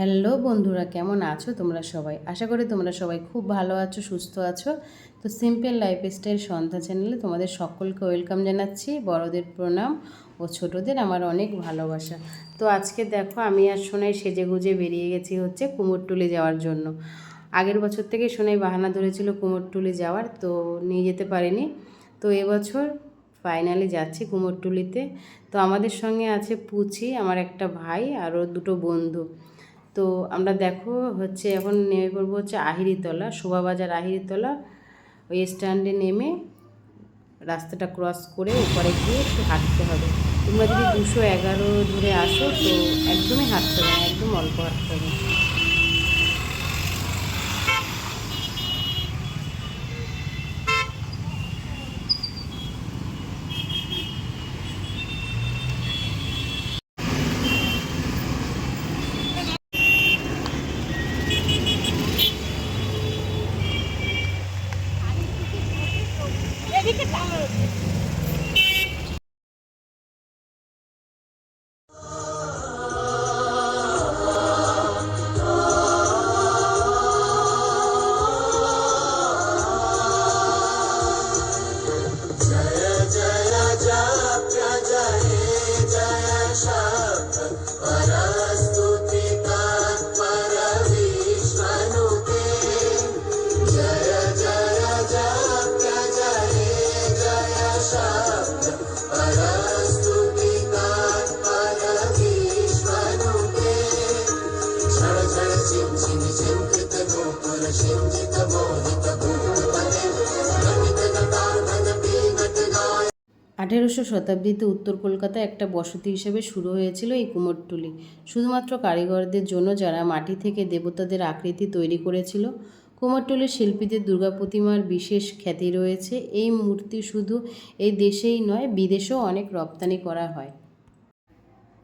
Hello বন্ধুরা, কেমন আছো তোমরা সবাই? আশা করি তোমরা সবাই খুব ভালো আছো, সুস্থ আছো। তো সিম্পল লাইফস্টাইল সন্ধ্যা চ্যানেলে তোমাদের সকলকে ওয়েলকাম জানাচ্ছি। বড়দের প্রণাম ও ছোটদের আমার অনেক ভালোবাসা। তো আজকে দেখো, আমি আর সোনাই সেজে গুজে বেরিয়ে গেছি হচ্ছে কুমোরটুলি যাওয়ার জন্য। আগের বছর থেকে সোনাই বাহানা ধরেছিল কুমোরটুলি যাওয়ার, তো নিয়ে যেতে পারিনি। তো এবছর ফাইনালি যাচ্ছি কুমোরটুলিতে। তো আমাদের সঙ্গে আছে পুচি, আমার একটা ভাই আরও দুটো বন্ধু। তো আমরা দেখো হচ্ছে এখন নেমে পড়ব হচ্ছে আহিরিতলা, শোভাবাজার আহিরিতলা। ওই স্ট্যান্ডে নেমে রাস্তাটা ক্রস করে ওপরে গিয়ে একটু হাঁটতে হবে। তোমরা যদি দুশো এগারো ধরে আসো তো একদমই হাঁটতে হবে একদম অল্প হাঁটতে হবে। કેટલા আঠেরোশো শতাব্দীতে উত্তর কলকাতায় একটা বসতি হিসেবে শুরু হয়েছিল এই কুমোরটুলি। শুধুমাত্র কারিগরদের জন্য যারা মাটি থেকে দেবতাদের আকৃতি তৈরি করেছিল, কুমোরটুলির শিল্পীদের দুর্গা প্রতিমার বিশেষ খ্যাতি রয়েছে। এই মূর্তি শুধু এই দেশেই নয়, বিদেশেও অনেক রপ্তানি করা হয়।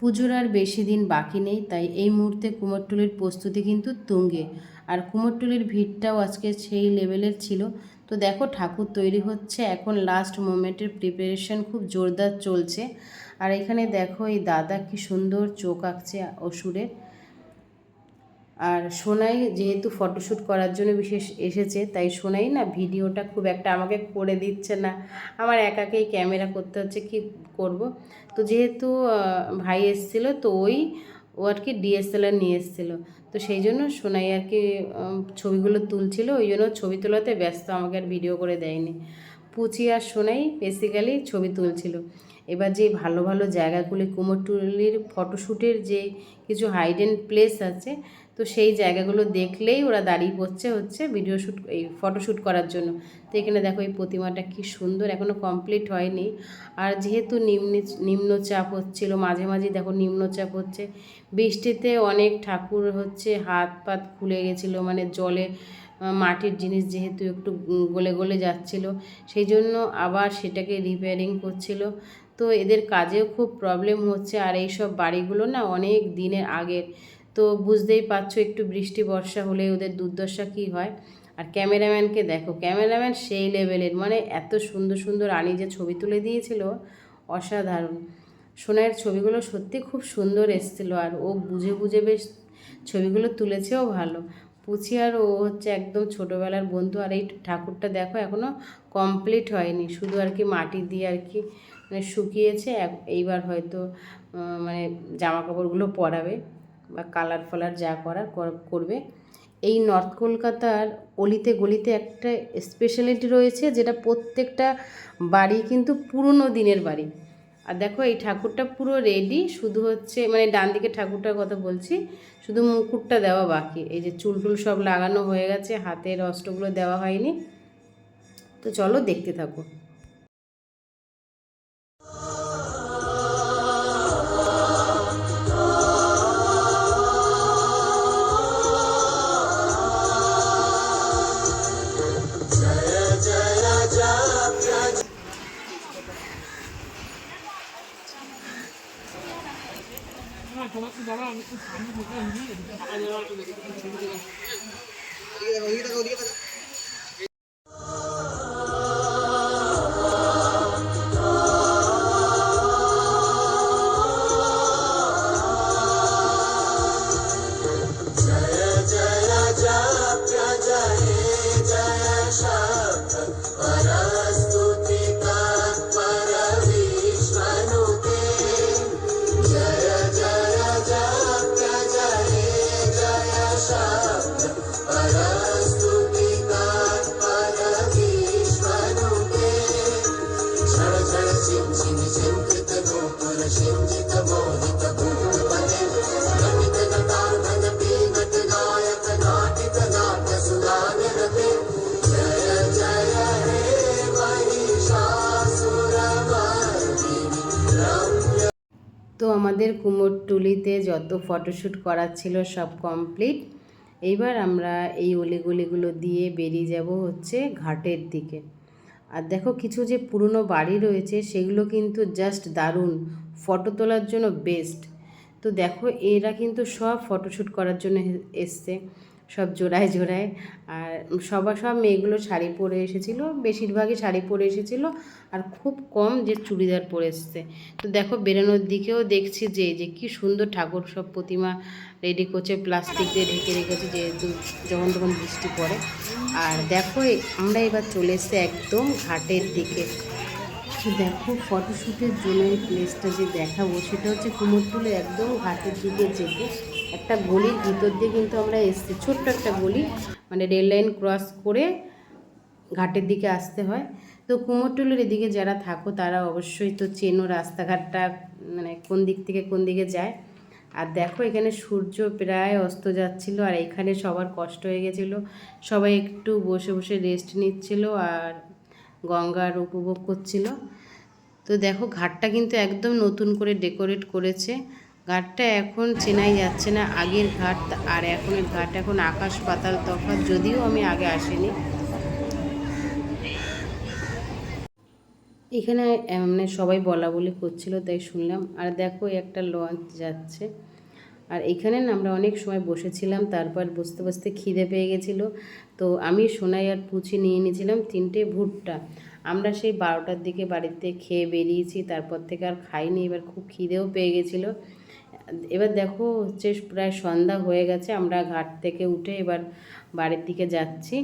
পুজোর আর বেশি দিন বাকি নেই, তাই এই মুহূর্তে কুমোরটুলির প্রস্তুতি কিন্তু তুঙ্গে। আর কুমোরটুলির ভিড়টাও আজকে সেই লেভেলের ছিল তো দেখো ঠাকুর তৈরি হচ্ছে। এখন লাস্ট মোমেন্টের প্রিপারেশন খুব জোরদার চলছে। আর এখানে দেখো এই দাদা কি সুন্দর চোখ আঁকছে অসুরের। আর সোনাই যেহেতু ফটোশ্যুট করার জন্য বিশেষ এসেছে, তাই সোনাই না ভিডিওটা খুব একটা আমাকে করে দিচ্ছে না। আমার একাকেই ক্যামেরা করতে হচ্ছে, কি করব? তো যেহেতু ভাই এসেছিল, তো ওই ও আর কি ডিএসএলআর নিয়ে এসেছিল। তো সেই জন্য সোনাই আর কি ছবিগুলো তুলছিল, ওই জন্য ছবি তোলাতে ব্যস্ত, আমাকে আর ভিডিও করে দেয়নি। পুচি আর সোনাই বেসিক্যালি ছবি তুলছিল। এবার যে ভালো ভালো জায়গাগুলি কুমোরটুলির ফটোশ্যুটের যে কিছু হাইডেন প্লেস আছে, তো সেই জায়গাগুলো দেখলেই ওরা দাঁড়িয়ে পড়ছে হচ্ছে ভিডিও শ্যুট এই ফটোশ্যুট করার জন্য। তো এখানে দেখো এই প্রতিমাটা কি সুন্দর এখনও কমপ্লিট হয়নি। আর যেহেতু নিম্ন, নিম্নচাপ হচ্ছিল, মাঝে মাঝে দেখো নিম্নচাপ হচ্ছে, বৃষ্টিতে অনেক ঠাকুর হচ্ছে হাত পাত খুলে গেছিল মানে জলে মাটির জিনিস যেহেতু একটু গলে গলে যাচ্ছিল, সেই জন্য আবার সেটাকে রিপেয়ারিং করছিল। তো এদের কাজেও খুব প্রবলেম হচ্ছে আর এই সব বাড়িগুলো না অনেক দিনের আগের। তো বুঝতেই পারছ একটু বৃষ্টি, বর্ষা হলে ওদের দুর্দশা কী হয়? আর ক্যামেরাম্যানকে দেখো ক্যামেরাম্যান সেই লেভেলের মানে এত সুন্দর সুন্দর আনি যে ছবি তুলে দিয়েছিল, অসাধারণ। সোনাইয়ের ছবিগুলো সত্যি খুব সুন্দর এসেছিল আর ও বুঝে বুঝে বেশ ছবিগুলো তুলেছেও ভালো। পুচি আর ও হচ্ছে একদম ছোটোবেলার বন্ধু আর এই ঠাকুরটা দেখো এখনও কমপ্লিট হয়নি। শুধু আর কি মাটি দিয়ে আর কি মানে শুকিয়েছে এইবার হয়তো মানে জামা কাপড়গুলো পরাবে বা কালার ফালার যা করার করবে। এই নর্থ কলকাতার অলিতে গলিতে একটা স্পেশালিটি রয়েছে যেটা প্রত্যেকটা বাড়ি কিন্তু পুরনো দিনের বাড়ি। আর দেখো এই ঠাকুরটা পুরো রেডি শুধু হচ্ছে মানে ডান দিকে ঠাকুরটার কথা বলছি, শুধু মুকুটটা দেওয়া বাকি। এই যে চুল টুল সব লাগানো হয়ে গেছে, হাতের অস্ত্রগুলো দেওয়া হয়নি। তো চলো দেখতে থাকো। Gracias. আমাদের কুমোরটুলিতে যত ফটোশ্যুট করার ছিল সব কমপ্লিট। এইবার আমরা এই অলিগুলিগুলো দিয়ে বেরিয়ে যাব হচ্ছে ঘাটের দিকে। আর দেখো কিছু যে পুরনো বাড়ি রয়েছে সেগুলো কিন্তু জাস্ট দারুণ। ফটো তোলার জন্য বেস্ট তো দেখো এরা কিন্তু সব ফটোশ্যুট করার জন্য এসছে। সব জোড়ায় জোড়ায়। আর সবার, সব মেয়েগুলো শাড়ি পরে এসেছিল, বেশিরভাগই শাড়ি পরে এসেছিল, আর খুব কম যে চুড়িদার পরে এসছে। তো দেখো, বেরোনোর দিকেও দেখছি যে যে কি সুন্দর ঠাকুর সব প্রতিমা রেডি করছে প্লাস্টিক দিয়ে ঢেকে রেখেছে, যেহেতু যখন তখন বৃষ্টি পড়ে। আর দেখো আমরা এবার চলে এসছি একদম ঘাটের দিকে। দেখো ফটোশ্যুটের জন্য এই প্লেসটা যে দেখাবো, সেটা হচ্ছে কুমোরটুলে একদম ঘাটের দিকে যেতে। একটা গলির ভিতর দিয়ে কিন্তু আমরা এসছি। ছোট্ট একটা গলি মানে রেল লাইন ক্রস করে ঘাটের দিকে আসতে হয়। তো কুমোরটুলির এদিকে যারা থাকো, তারা অবশ্যই তো চেনো রাস্তাঘাটটা মানে কোন দিক থেকে কোন দিকে যায়। আর দেখো, এখানে সূর্য প্রায় অস্ত যাচ্ছিল, আর এখানে সবার কষ্ট হয়ে গেছিল। সবাই একটু বসে বসে রেস্ট নিচ্ছিল আর গঙ্গার উপভোগ করছিল। তো দেখো, ঘাটটা কিন্তু একদম নতুন করে ডেকোরেট করেছে। ঘাটটা এখন চেনাই যাচ্ছে না। আগের ঘাট আর এখনের ঘাট এখন আকাশ পাতাল তফাৎ, যদিও আমি আগে আসিনি। এখানে মানে সবাই বলা বলি করছিল, তাই শুনলাম। আর দেখো, একটা লঞ্চ যাচ্ছে। আর এখানে না আমরা অনেক সময় বসেছিলাম, তারপর বসতে বসতে খিদে পেয়ে গেছিল। তো আমি, সোনাই আর পুচি নিয়ে নিয়েছিলাম তিনটে ভুট্টা। আমরা সেই বারোটার দিকে বাড়িতে খেয়ে বেরিয়েছি, তারপর থেকে আর খাইনি। এবার খুব খিদেও পেয়ে গেছিল। এবার দেখো হচ্ছে প্রায় সন্ধ্যা হয়ে গেছে, আমরা ঘাট থেকে উঠে এবার বাড়ির দিকে যাচ্ছি।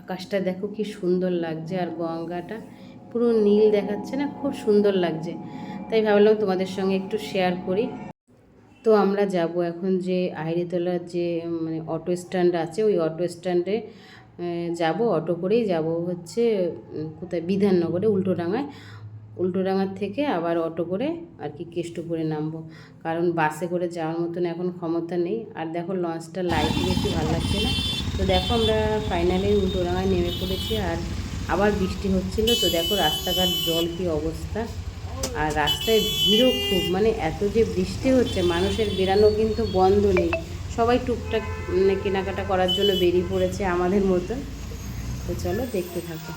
আকাশটা দেখো কি সুন্দর লাগছে আর গঙ্গাটা পুরো নীল দেখাচ্ছে না, খুব সুন্দর লাগছে। তাই ভাবলাম তোমাদের সঙ্গে একটু শেয়ার করি। তো আমরা যাব এখন যে আইরিতলার যে মানে অটো স্ট্যান্ড আছে, ওই অটো স্ট্যান্ডে যাব অটো করেই যাব হচ্ছে কোথায়? বিধাননগরে উল্টোডাঙায় উল্টোডাঙার থেকে আবার অটো করে আর কি কেষ্টপুরে নামবো। কারণ বাসে করে যাওয়ার মতন এখন ক্ষমতা নেই। আর দেখো লঞ্চটা লাইটিং একটু ভালো লাগছে না। তো দেখো আমরা ফাইনালি উল্টোডাঙায় নেমে পড়েছি আর আবার বৃষ্টি হচ্ছিল। তো দেখো রাস্তাঘাট, জল কি অবস্থা। আর রাস্তায় ভিড়ও খুব। মানে এত যে বৃষ্টি হচ্ছে, মানুষের বেরানো কিন্তু বন্ধ নেই। সবাই টুকটাক মানে কেনাকাটা করার জন্য বেরিয়ে পড়েছে আমাদের মতন। তো চলো দেখতে থাকো।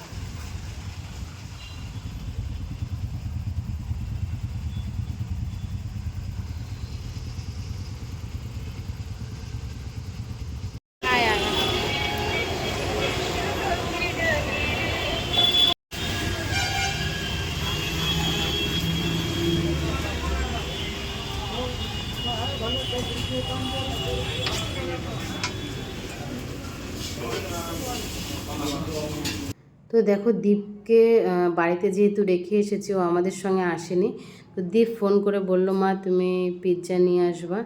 তো দেখো দীপকে বাড়িতে যেহেতু রেখে এসেছি, ও আমাদের সঙ্গে আসেনি, তো দীপ ফোন করে বলল, মা, তুমি পিৎজা নিয়ে আসবা।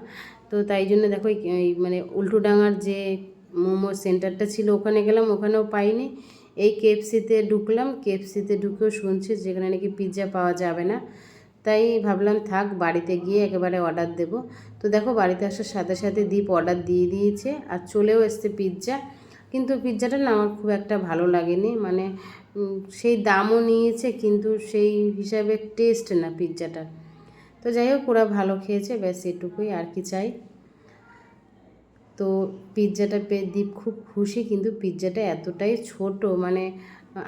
তো তাই জন্য দেখো এই- মানে উল্টোডাঙার যে মোমো সেন্টারটা ছিল, ওখানে গেলাম, ওখানেও পাইনি। এই কেএফসিতে ঢুকলাম, কেএফসিতে ঢুকেও শুনছি যেখানে নাকি পিৎজা পাওয়া যাবে না। তাই ভাবলাম, থাক, বাড়িতে গিয়ে একেবারে অর্ডার দেবো। তো দেখো, বাড়িতে আসার সাথে সাথে দীপ অর্ডার দিয়ে দিয়েছে, আর চলেও এসছে পিৎজা। কিন্তু পিৎজাটা না আমার খুব একটা ভালো লাগেনি। মানে সেই দামও নিয়েছে কিন্তু সেই হিসাবে টেস্ট না পিৎজাটার। তো যাই হোক, ওরা ভালো খেয়েছে, ব্যাস এটুকুই আর কি চাই। তো পিৎজাটা পেয়ে দীপ খুব খুশি কিন্তু পিৎজাটা এতটাই ছোট মানে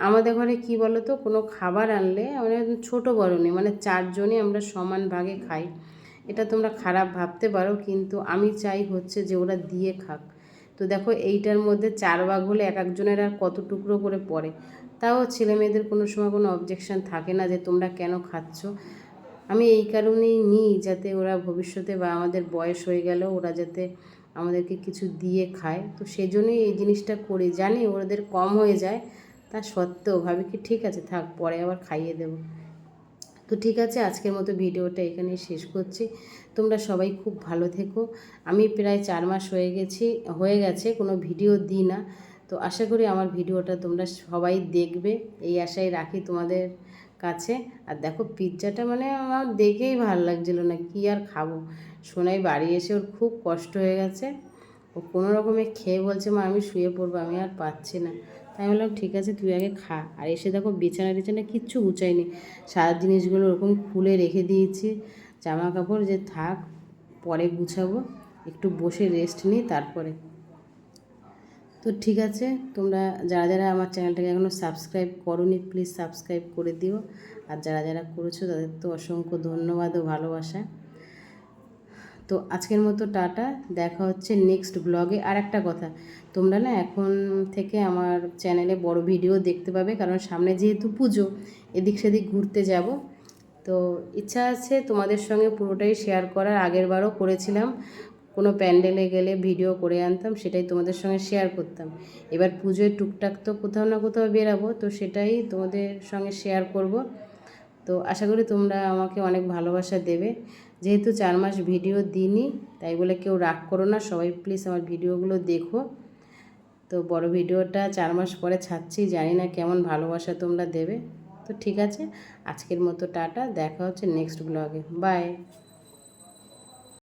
আমাদের ঘরে কি বলো তো কোনো খাবার আনলে মানে ছোট বড় নেই মানে চারজনই আমরা সমান ভাগে খাই। এটা তোমরা খারাপ ভাবতে পারো, কিন্তু আমি চাই হচ্ছে যে ওরা দিয়ে খাক। তো দেখো এইটার মধ্যে চার ভাগ হলে এক একজনের আর কত টুকরো করে পড়ে? তাও ছেলে মেয়েদের কোনো সময় কোনো অবজেকশন থাকে না যে তোমরা কেন খাচ্ছ। আমি এই কারণেই নিই যাতে ওরা ভবিষ্যতে বা আমাদের বয়স হয়ে গেল ওরা যাতে আমাদেরকে কিছু দিয়ে খায়। তো সেই জন্যই এই জিনিসটা করি। জানি ওদের কম হয়ে যায়, তা সত্ত্বেও ভাবি কি ঠিক আছে, থাক পরে আবার খাইয়ে দেবো। তো ঠিক আছে, আজকের মতো ভিডিওটা এখানেই শেষ করছি। তোমরা সবাই খুব ভালো থেকো। আমি প্রায় চার মাস হয়ে গেছি, হয়ে গেছে, কোনো ভিডিও দিই না। তো আশা করি আমার ভিডিওটা তোমরা সবাই দেখবে, এই আশাই রাখি তোমাদের কাছে। আর দেখো, পিৎজাটা মানে আমার দেখেই ভালো লাগছিল না, কি আর খাব? সোনাই বাড়ি এসে ওর খুব কষ্ট হয়ে গেছে। ও কোনো রকমে খেয়ে বলছে, মা, আমি শুয়ে পড়ব, আমি আর পাচ্ছি না। তাই বললাম, ঠিক আছে, তুই আগে খা। আর এসে দেখো বিছানা টিছানা কিচ্ছু গুছাইনি। সারা জিনিসগুলো ওরকম খুলে রেখে দিয়েছি। জামা কাপড় যে থাক, পরে গুছাবো। একটু বসে রেস্ট নিই, তারপরে। তো ঠিক আছে, তোমরা যারা যারা আমার চ্যানেলটাকে এখনও সাবস্ক্রাইব করোনি প্লিজ সাবস্ক্রাইব করে দিও। আর যারা যারা করেছ, তাদের তো অসংখ্য ধন্যবাদ ও ভালোবাসা। তো আজকের মতো টাটা, দেখা হচ্ছে নেক্সট ব্লগে আর একটা কথা, তোমরা না এখন থেকে আমার চ্যানেলে বড় ভিডিও দেখতে পাবে, কারণ সামনে যেহেতু পুজো, এদিক সেদিক ঘুরতে যাব। তো ইচ্ছা আছে তোমাদের সঙ্গে পুরোটাই শেয়ার করার। আগের বারও করেছিলাম। কোনো প্যান্ডেলে গেলে ভিডিও করে আনতাম, সেটাই তোমাদের সঙ্গে শেয়ার করতাম। এবার পুজোয় টুকটাক তো কোথাও না কোথাও বেরাবো, তো সেটাই তোমাদের সঙ্গে শেয়ার করব। তো আশা করি তোমরা আমাকে অনেক ভালোবাসা দেবে। যেহেতু চার মাস ভিডিও দিইনি, তাই বলে কেউ রাগ করো না, সবাই প্লিজ আমার ভিডিওগুলো দেখো। তো বড় ভিডিওটা চার মাস পরে ছাড়ছি, জানি না কেমন ভালোবাসা তোমরা দেবে। তো ঠিক আছে আজকের মতো টাটা দেখা হচ্ছে নেক্সট ব্লগে বাই